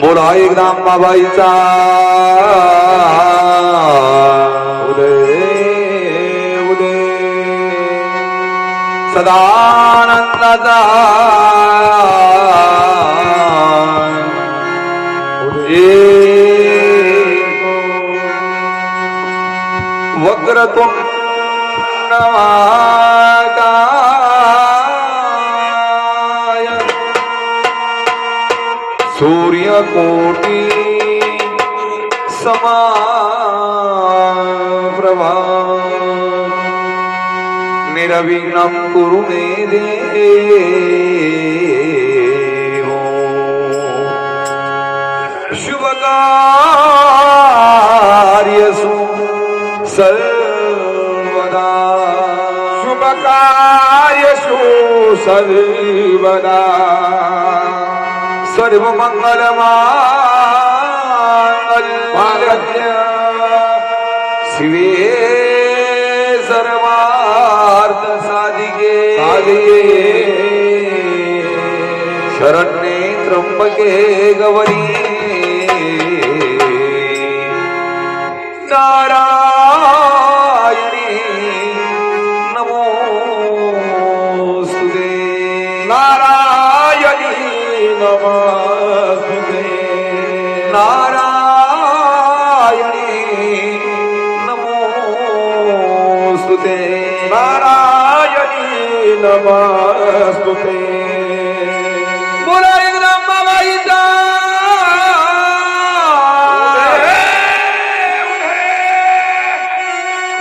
बोला एक नाम बाबाईचा उदय उदय सदानंदाचा वक्रतुंड महाकाय સૂર્યકોટિ સમાપ્રભા નિરવિઘ્નમ કુરુ મે દેવો શુભ કાર્યસુ સર્વદા શુભ કાર્યસુ સર્વદા സർവമംഗളമാർഗജ്യ ശിവേ സർവാർത്ഥ സാധികേ ശരണ്യേ ത്രംബകേ ഗൗരീ નમસ્તે નારાયણી નમોસ્તુતે નારાયણી નમસ્તે બોલા એકદમ બાબાઈતા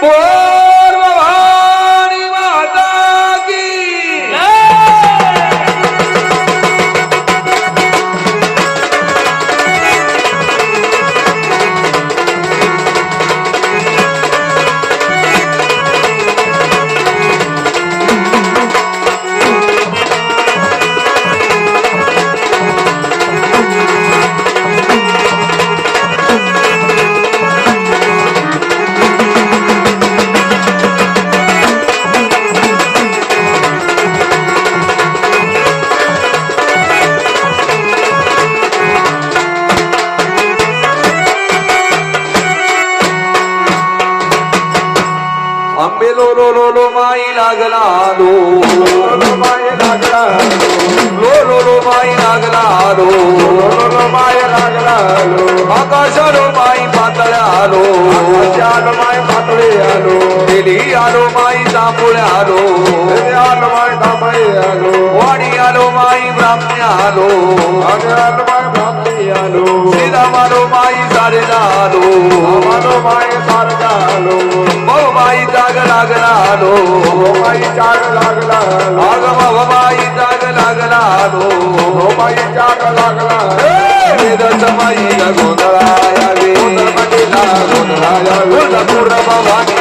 બોલ ભવાની लो लो लो माई लागला दो माई लागला लो लो लो माई लागला दो माई लागला आकाशालो माई पातळ्या आलो आकाशालो माई पातळे आलो दिली आलो माई जांभुळे आलो आलो माई जांभळे आलो वाडी आलो माई ब्राह्मणे आलो आलो माई ब्राह्मणे आलो सीधा मारो माई सारे आलो मारो माई सारे आलो लागला बाई चाग लागला. हो, लाग बाबाई जाग लागला. दो बाई चाग लागला. वेदच बाई गोंधळा यावे गोंधळा गोंधळा यावे पूर्ण भवानी